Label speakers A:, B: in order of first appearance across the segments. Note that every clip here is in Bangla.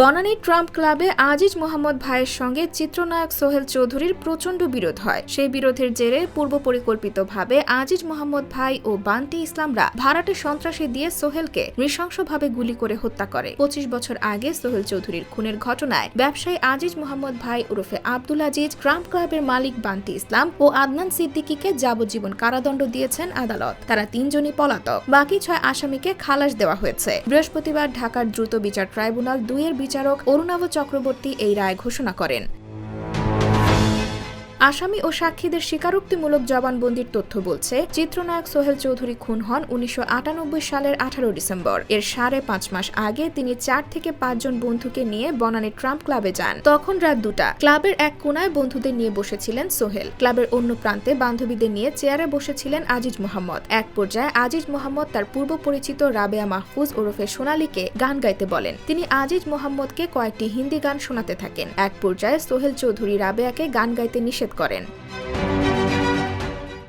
A: বনানী ট্রাম্প ক্লাবে আজিজ মোহাম্মদ ভাইয়ের সঙ্গে চিত্রনায়ক সোহেল চৌধুরীর প্রচণ্ড বিরোধ হয়। সেই বিরোধের জেরে পূর্ব পরিকল্পিতভাবে আজিজ মোহাম্মদ ভাই ও বান্টি ইসলামরা ভাড়াটে সন্ত্রাসী দিয়ে সোহেলকে নৃশংসভাবে গুলি করে হত্যা করে। পঁচিশ বছর আগে সোহেল চৌধুরীর খুনের ঘটনায় ব্যবসায়ী আজিজ মোহাম্মদ ভাই ওরফে আব্দুল আজিজ, ট্রাম্প ক্লাবের মালিক বান্টি ইসলাম ও আদনান সিদ্দিকীকে যাবজ্জীবন কারাদণ্ড দিয়েছেন আদালত। তারা তিনজনই পলাতক। বাকি ছয় আসামিকে খালাস দেওয়া হয়েছে। বৃহস্পতিবার ঢাকার দ্রুত বিচার ট্রাইব্যুনাল দুইয়ের বিচারক অরুণাভ চক্রবর্তী এই রায় ঘোষণা করেন। আসামি ও সাক্ষীদের স্বীকারোক্তিমূলক জবানবন্দির তথ্য বলছে, চিত্রনায়ক সোহেল চৌধুরী খুন হন উনিশশো আটানব্বই সালের আঠারো ডিসেম্বর। এর সাড়ে পাঁচ মাস আগে তিনি চার থেকে পাঁচজন বন্ধুকে নিয়ে বনানী ট্রাম্প ক্লাবে যান। তখন রাত দুটা, ক্লাবের এক কোনায় বন্ধুদের নিয়ে বসেছিলেন সোহেল। ক্লাবের অন্য প্রান্তে বান্ধবীদের নিয়ে চেয়ারে বসেছিলেন আজিজ মোহাম্মদ। এক পর্যায়ে আজিজ মোহাম্মদ তার পূর্ব পরিচিত রাবেয়া মাহফুজ ওরফে সোনালীকে গান গাইতে বলেন। তিনি আজিজ মোহাম্মদকে কয়েকটি হিন্দি গান শোনাতে থাকেন। এক পর্যায়ে সোহেল চৌধুরী রাবেয়াকে গান গাইতে নিষেধ করেন।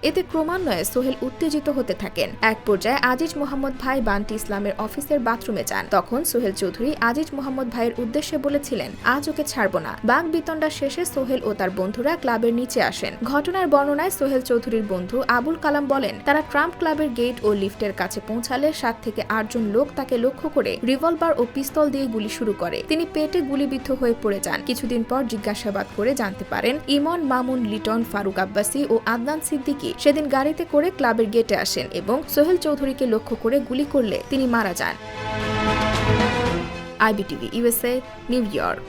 A: এতে ক্রমান্বয়ে সোহেল উত্তেজিত হতে থাকেন। এক পর্যায়ে আজিজ মোহাম্মদ ভাই বান্টি ইসলামের অফিসের বাথরুমে যান। তখন সোহেল চৌধুরী আজিজ মোহাম্মদ ভাইয়ের উদ্দেশ্যে বলেছিলেন, আজ ওকে ছাড়ব না। বাঘ বিতণ্ডা শেষে সোহেল ও তার বন্ধুরা ক্লাবের নিচে আসেন। ঘটনার বর্ণনায় সোহেল চৌধুরীর বন্ধু আবুল কালাম বলেন, তারা ট্রাম্প ক্লাবের গেট ও লিফটের কাছে পৌঁছালে সাত থেকে আটজন লোক তাকে লক্ষ্য করে রিভলভার ও পিস্তল দিয়ে গুলি শুরু করে। তিনি পেটে গুলিবিদ্ধ হয়ে পড়ে যান। কিছুদিন পর জিজ্ঞাসাবাদ করে জানতে পারেন, ইমন মামুন, লিটন, ফারুক আব্বাসী ও আদনান সিদ্দিকী সেদিন গাড়িতে করে ক্লাবের গেটে আসেন এবং সোহেল চৌধুরীকে লক্ষ্য করে গুলি করলে তিনি মারা যান। IBTV, USA, New York.